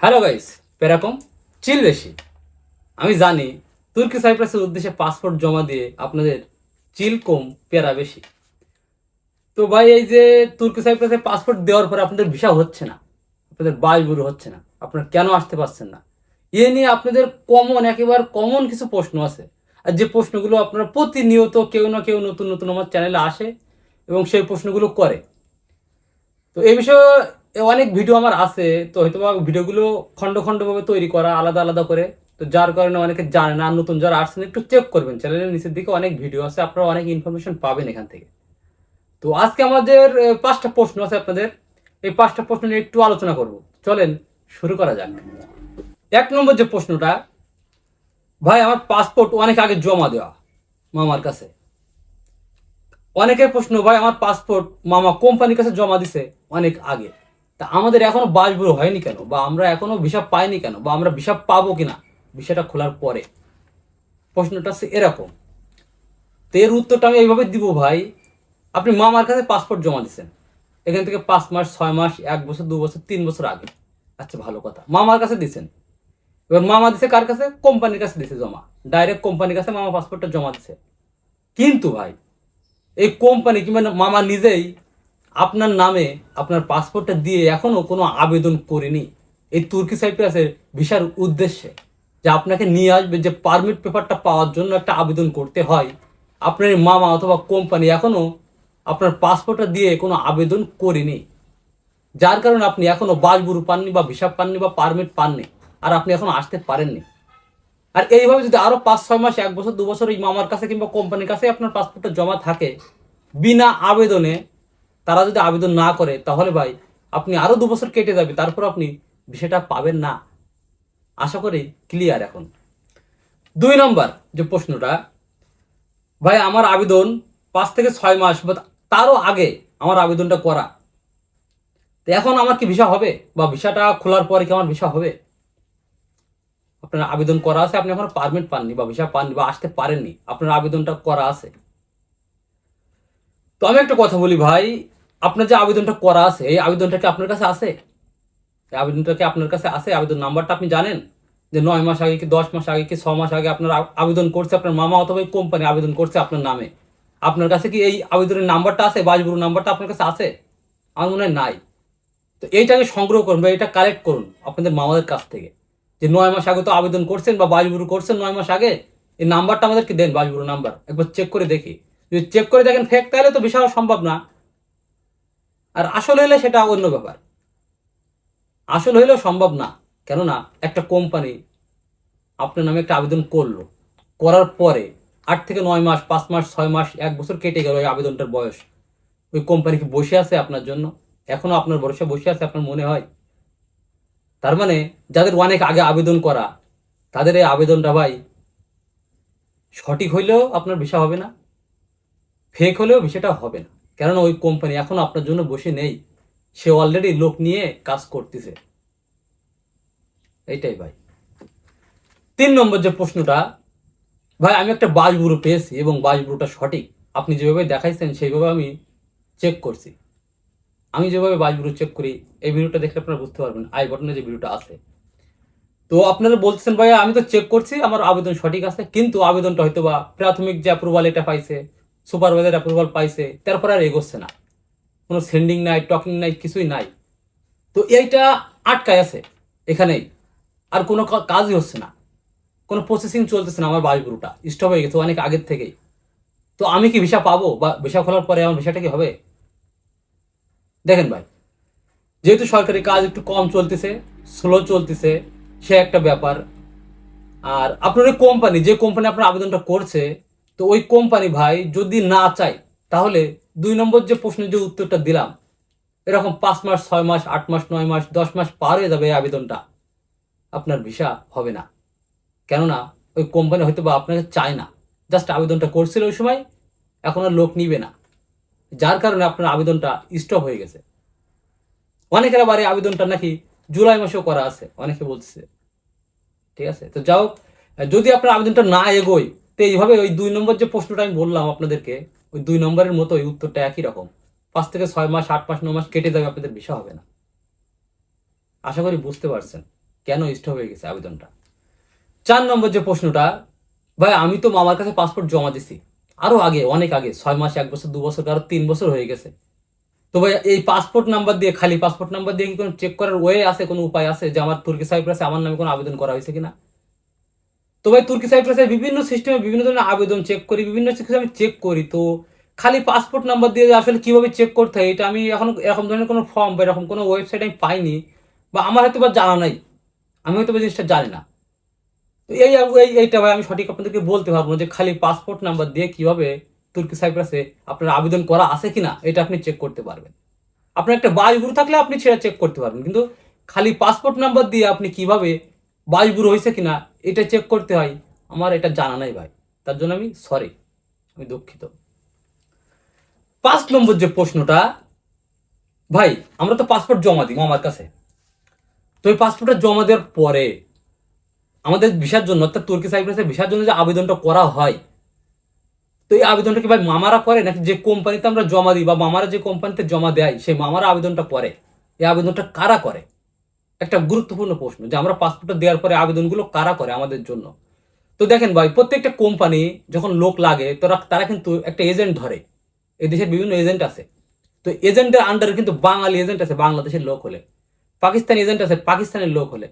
Hello guys এরকম চিল বেশি। আমি জানি তুর্কি সাইপ্রাসের উদ্দেশ্যে পাসপোর্ট জমা দিয়ে আপনাদের চিল কম পেরা বেশি। তো ভাই, এই যে তুর্কি সাইপ্রাসে পাসপোর্ট দেওয়ার পরে আপনাদের ভিসা হচ্ছে না, আপনাদের বায়ুবুরু হচ্ছে না, আপনারা কেন আসতে পারছেন না? এ নিয়ে আপনাদের কমন একেবারে কমন কিছু প্রশ্ন আছে। আর যে প্রশ্নগুলো আপনারা প্রতিনিয়ত কেউ না কেউ নতুন নতুন আমার চ্যানেলে আসে এবং সেই প্রশ্নগুলো করে। তো এই বিষয়ে অনেক ভিডিও আমার আছে, তো হয়তো ভিডিওগুলো খণ্ড খণ্ডভাবে তৈরি করা, আলাদা আলাদা করে। তো যার কারণে অনেকে জানে না নতুন যারা আসছেন একটু চেক করবেন। চ্যানেলের নিচের দিকে অনেক ভিডিও আছে, আপনারা অনেক ইনফরমেশন পাবেন এখান থেকে। তো আজকে আমাদের পাঁচটা প্রশ্ন আছে আপনাদের। এই পাঁচটা প্রশ্ন নিয়ে একটু আলোচনা করব। চলেন, শুরু করা যাক। এক নম্বর যে প্রশ্নটা, ভাই, আমার পাসপোর্ট অনেক আগে জমা দেওয়া মামার কাছে। অনেকের প্রশ্ন, ভাই, আমার পাসপোর্ট মামা কোম্পানির কাছে জমা দিছে অনেক আগে। তা আমাদের এখনও বাসবুড়ো হয়নি কেন? বা আমরা এখনও ভিসা পাইনি কেন? বা আমরা ভিসা পাবো কিনা? ভিসাটা খোলার পরে। প্রশ্নটা হচ্ছে এরকম। তো এর উত্তরটা আমি এইভাবে দিব ভাই, আপনি মামার কাছে পাসপোর্ট জমা দিচ্ছেন এখান থেকে পাঁচ মাস, ছয় মাস, এক বছর, দু বছর, তিন বছর আগে। আচ্ছা ভালো কথা। মামার কাছে দিচ্ছেন এবার মামা দিছে কার কাছে? কোম্পানির কাছে দিছে জমা। ডাইরেক্ট কোম্পানির কাছে মামা পাসপোর্টটা জমা দিছে কিন্তু ভাই, এই কোম্পানি কিংবা মামা নিজেই আপনার নামে আপনার পাসপোর্টটা দিয়ে এখনও কোনো আবেদন করেনি। এই তুর্কি সাইপ্রাসের ভিসার উদ্দেশ্যে যে আপনাকে নিয়ে আসবে, যে পারমিট পেপারটা পাওয়ার জন্য একটা আবেদন করতে হয়। আপনার মামা অথবা কোম্পানি এখনও আপনার পাসপোর্টটা দিয়ে কোনো আবেদন করেনি। যার কারণে আপনি এখনও বাসবুরু পাননি বা ভিসা পাননি বা পারমিট পাননি আর আপনি এখনও আসতে পারেননি। আর এইভাবে যদি আরও পাঁচ, ছয় মাস, এক বছর, দু বছর এই মামার কাছে কিংবা কোম্পানির কাছে আপনার পাসপোর্টটা জমা থাকে, বিনা আবেদনে তারা যদি আবেদন না করে, তাহলে ভাই আপনি আরও দু বছর কেটে যাবে, তারপর আপনি বিষয়টা পাবেন না। আশা করি ক্লিয়ার এখন। দুই নম্বর যে প্রশ্নটা, ভাই আমার আবেদন পাঁচ থেকে ছয় মাস বা তারও আগে আমার আবেদনটা করা। তো এখন আমার কি ভিসা হবে? বা ভিসাটা খোলার পরে কি আমার ভিসা হবে? আপনার আবেদন করা আছে, আপনি এখনও পারমিট পাননি, বা ভিসা পাননি, বা আসতে পারেননি, আপনার আবেদনটা করা আছে। তো আমি একটা কথা বলি ভাই আপনার যে আবেদনটা করা আছে, এই আবেদনটা কি আপনার কাছে আছে? এই আবেদনটা কি আপনার কাছে আছে? আবেদন নাম্বারটা আপনি জানেন? যে নয় মাস আগে কি, দশ মাস আগে কি, ছ মাস আগে আপনার আবেদন করছে আপনার মামা অথবা কোম্পানি আবেদন করছে আপনার নামে? আপনার কাছে কি এই আবেদনের নাম্বারটা আছে? বাসবুরু নাম্বারটা আপনার কাছে আছে? আমার মনে হয় নাই। তো এইটাকে সংগ্রহ করুন বা এটা কালেক্ট করুন আপনাদের মামাদের কাছ থেকে। যে নয় মাস আগে তো আবেদন করছেন বা বাসবুরু করছেন নয় মাস আগে, এই নাম্বারটা আমাদেরকে দেন, বাসবুরু নাম্বার। একবার চেক করে দেখি। যদি চেক করে দেখেন ফেক তাহলে তো বিশাল সম্ভব না। আর আসল হইলে সেটা অন্য ব্যাপার। আসল হইলেও সম্ভব না, কেননা একটা কোম্পানি আপনার নামে একটা আবেদন করল। করার পরে আট থেকে নয় মাস, পাঁচ মাস, ছয় মাস, এক বছর কেটে গেল ওই আবেদনটার বয়স। ওই কোম্পানি কি বসে আছে আপনার জন্য? এখনও আপনার ভরসা বসে আছে আপনার মনে হয়? তার মানে যাদের অনেক আগে আবেদন করা, তাদের এই আবেদনটা ভাই সঠিক হইলেও আপনার ভিসা হবে না ফেক হলেও ভিসাটা হবে না। কেননা ওই কোম্পানি এখন আপনার জন্য বসে নেই। সে অলরেডি লোক নিয়ে কাজ করতেছে। এইটাই ভাই। তিন নম্বর যে প্রশ্নটা, ভাই আমি একটা বাসবুরু পেয়েছি এবং বাসবুরুটা সঠিক। আপনি যেভাবে দেখাইছেন সেইভাবে আমি চেক করছি। আমি যেভাবে বাসবুরু চেক করি, এই ভিডিওটা দেখলে আপনারা বুঝতে পারবেন, আই বটনে যে ভিডিওটা আছে। তো আপনারা বলছেন ভাই আমি তো চেক করছি, আমার আবেদন সঠিক আছে, কিন্তু আবেদনটা হয়তো বা প্রাথমিক যে অ্যাপ্রুভাল এটা পাইছে সুপারভাইজার অ্যাপ্রুভাল পাইছে তারপর আর এগোচ্ছে না। কোনো সেন্ডিং নাই টকিং নাই, কিছুই নাই। তো এইটা আটকায় আছে এখানেই। আর কোনো কাজই হচ্ছে না। কোনো প্রসেসিং চলতেছে না আমার বাসগুরুটা স্টপ হয়ে গেছে অনেক আগের থেকেই। তো আমি কি ভিসা পাবো বা ভিসা খোলার পরে আমার ভিসাটা কি হবে? দেখেন ভাই, যেহেতু সরকারি কাজ একটু কম চলতেছে স্লো চলতেছে, সে একটা ব্যাপার। আর আপনার কোম্পানি যে কোম্পানি আপনার আবেদনটা করছে তো ওই কোম্পানি ভাই যদি না চায়, তাহলে দুই নম্বর যে প্রশ্নের যে উত্তরটা দিলাম, এরকম পাঁচ মাস, ছয় মাস, আট মাস, নয় মাস, দশ মাস পার হয়ে যাবে এই আবেদনটা। আপনার ভিসা হবে না। কেননা ওই কোম্পানি হয়তো বা আপনাকে চায় না। জাস্ট আবেদনটা করছিল ওই সময়, এখন আর লোক নিবে না। যার কারণে আপনার আবেদনটা স্টপ হয়ে গেছে। অনেকের আবার এই আবেদনটা নাকি জুলাই মাসেও করা আছে, অনেকে বলছে ঠিক আছে? তো যাও যদি আপনার আবেদনটা না এগোয় তো এইভাবে ওই দুই নম্বর যে প্রশ্নটা আমি বললাম আপনাদেরকে, ওই দুই নম্বরের মতো ওই উত্তরটা একই রকম। পাঁচ থেকে ছয় মাস, আট মাস, ন মাস কেটে যাবে, আপনাদের বিষয় হবে না। আশা করি বুঝতে পারছেন কেন স্টপ হয়ে গেছে আবেদনটা। চার নম্বর যে প্রশ্নটা, ভাই, আমি তো মামার কাছে পাসপোর্ট জমা দিছি। আরও আগে, অনেক আগে, ছয় মাস, এক বছর, দু বছর কারও তিন বছর হয়ে গেছে। তো ভাই, এই পাসপোর্ট নাম্বার দিয়ে, খালি পাসপোর্ট নাম্বার দিয়ে কি কোনো চেক করার ওয়ে আছে, কোনো উপায় আছে যে আমার তুর্কি সাইপ্রাসে আমার নামে কোনো আবেদন করা হয়েছে কিনা? তো ভাই তুর্কি সাইপ্রাসে বিভিন্ন সিস্টেমে বিভিন্ন ধরনের আবেদন চেক করি, বিভিন্ন কিছু আমি চেক করি তো। খালি পাসপোর্ট নাম্বার দিয়ে আসলে কীভাবে চেক করতে হয়, এটা আমি এখন এরকম ধরনের কোনো ফর্ম বা এরকম কোনো ওয়েবসাইট আমি পাইনি বা আমার হয়তো বা জানা নাই। আমি হয়তো বা জিনিসটা জানি না। তো এই এই, এইটা ভাই আমি সঠিক আপনাদেরকে বলতে পারব যে খালি পাসপোর্ট নাম্বার দিয়ে কীভাবে তুর্কি সাইপ্রাসে আপনার আবেদন করা আছে কি না এটা আপনি চেক করতে পারবেন। আপনার একটা বায়ুগুরু থাকলে আপনি সেটা চেক করতে পারবেন, কিন্তু খালি পাসপোর্ট নাম্বার দিয়ে আপনি কীভাবে বায়ুগুরু হয়েছে কিনা, এটা চেক করতে হয়। আমার এটা জানা নাই ভাই। তার জন্য আমি সরি আমি দুঃখিত। পাঁচ নম্বর যে প্রশ্নটা, ভাই, আমরা তো পাসপোর্ট জমা দিই আমার কাছে। তো এই পাসপোর্টটা জমা দেওয়ার পরে, আমাদের ভিসার জন্য, অর্থাৎ তুর্কি সাইপ্রাসের ভিসার জন্য যে আবেদনটা করা হয়, তো এই আবেদনটা কি ভাই মামারা করে, নাকি যে কোম্পানিতে আমরা জমা দিই, বা মামারা যে কোম্পানিতে জমা দেয়, সেই মামারা আবেদনটা করে? এই আবেদনটা কারা করে? একটা গুরুত্বপূর্ণ প্রশ্ন যে আমরা পাসপোর্টটা দেওয়ার পরে আবেদনগুলো কারা করে আমাদের জন্য? তো দেখেন ভাই, প্রত্যেকটা কোম্পানি যখন লোক লাগে, তোরা, তারা কিন্তু একটা এজেন্ট ধরে। এই দেশের বিভিন্ন এজেন্ট আছে। তো এজেন্টের আন্ডারে কিন্তু বাঙালি এজেন্ট আছে, বাংলাদেশের লোক হলে। পাকিস্তানি এজেন্ট আছে, পাকিস্তানের লোক হলে।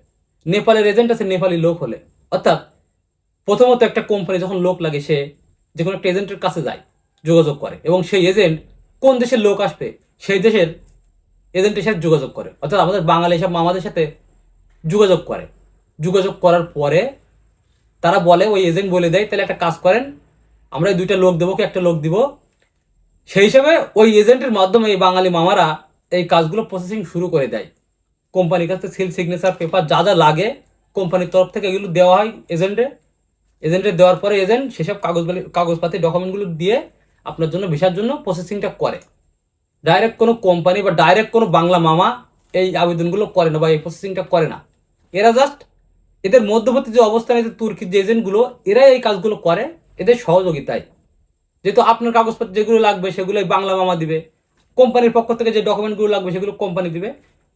নেপালের এজেন্ট আছে, নেপালি লোক হলে। অর্থাৎ প্রথমত একটা কোম্পানি যখন লোক লাগে, সে যে কোনো একটা এজেন্টের কাছে যায়, যোগাযোগ করে। এবং সেই এজেন্ট কোন দেশের লোক আসবে, সেই দেশের এজেন্টের সাথে যোগাযোগ করে। অর্থাৎ আমাদের বাঙালি সব মামাদের সাথে যোগাযোগ করে। যোগাযোগ করার পরে তারা বলে, ওই এজেন্ট বলে দেয়, তাহলে একটা কাজ করেন, আমরা এই দুইটা লোক দেবো, কি একটা লোক দিব? সেই হিসাবে ওই এজেন্টের মাধ্যমে এই বাঙালি মামারা এই কাজগুলো প্রসেসিং শুরু করে দেয়। কোম্পানির কাছে সিল সিগনেচার পেপার যা যা লাগে কোম্পানির তরফ থেকে এগুলো দেওয়া হয় এজেন্টে। এজেন্টে দেওয়ার পরে এজেন্ট সেসব কাগজ কাগজপাতি ডকুমেন্টগুলো দিয়ে আপনার জন্য, ভিসার জন্য প্রসেসিংটা করে। ডাইরেক্ট কোনো কোম্পানি বা ডাইরেক্ট কোনো বাংলা মামা এই আবেদনগুলো করে না বা এই প্রসেসিংটা করে না। এরা জাস্ট এদের মধ্যবর্তী যে অবস্থান আছে তুর্কির যে এজেন্টগুলো, এরাই এই কাজগুলো করে, এদের সহযোগিতায়। যেহেতু আপনার কাগজপত্র যেগুলো লাগবে সেগুলো বাংলা মামা দিবে। কোম্পানির পক্ষ থেকে যে ডকুমেন্টগুলো লাগবে, সেগুলো কোম্পানি দিবে।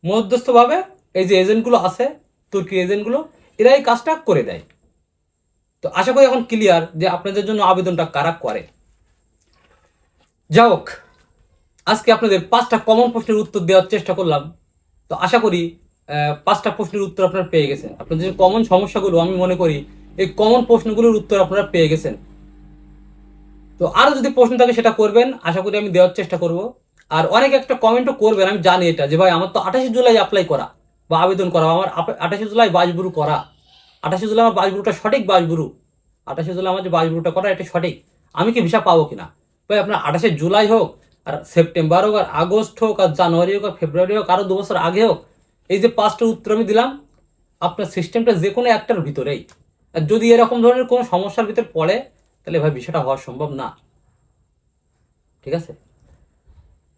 মধ্যস্থভাবে এই যে এজেন্টগুলো আছে, তুর্কি এজেন্টগুলো এরা এই কাজটা করে দেয়। তো আশা করি এখন ক্লিয়ার যে আপনাদের জন্য আবেদনটা কারা করে। যা হোক আজকে আপনাদের পাঁচটা কমন প্রশ্নের উত্তর দেওয়ার চেষ্টা করলাম। তো আশা করি পাঁচটা প্রশ্নের উত্তর আপনারা পেয়ে গেছেন। আপনাদের যে কমন সমস্যাগুলো, আমি মনে করি এই কমন প্রশ্নগুলোর উত্তর আপনারা পেয়ে গেছেন। তো আরও যদি প্রশ্ন থাকে, সেটা করবেন। আশা করি আমি দেওয়ার চেষ্টা করব। আর অনেক একটা কমেন্টও করবেন, আমি জানি এটা, যে ভাই, আমার তো আঠাশে জুলাই অ্যাপ্লাই করা বা আবেদন করা, আমার আঠাশে জুলাই বাজবুরু করা। আঠাশে জুলাই আমার বাজবুরুটা সঠিক বাজবুরু আঠাশে জুলাই আমার যে বাজবুরুটা করা, এটা সঠিক। আমি কি ভিসা পাবো কিনা? ভাই, আপনার আঠাশে জুলাই হোক আর সেপ্টেম্বর হোক আর আগস্ট হোক আর জানুয়ারি হোক আর ফেব্রুয়ারি হোক আরও দু বছর আগে হোক, এই যে পাঁচটা উত্তর আমি দিলাম, আপনার সিস্টেমটা যে কোনো একটার ভিতরেই। আর যদি এরকম ধরনের কোনো সমস্যার ভিতরে পড়ে, তাহলে ভাই বিষয়টা হওয়া সম্ভব না। ঠিক আছে?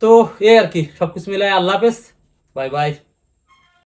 তো এই আর কি সব কিছু মিলাই আল্লাহ হাফেজ। Bye bye.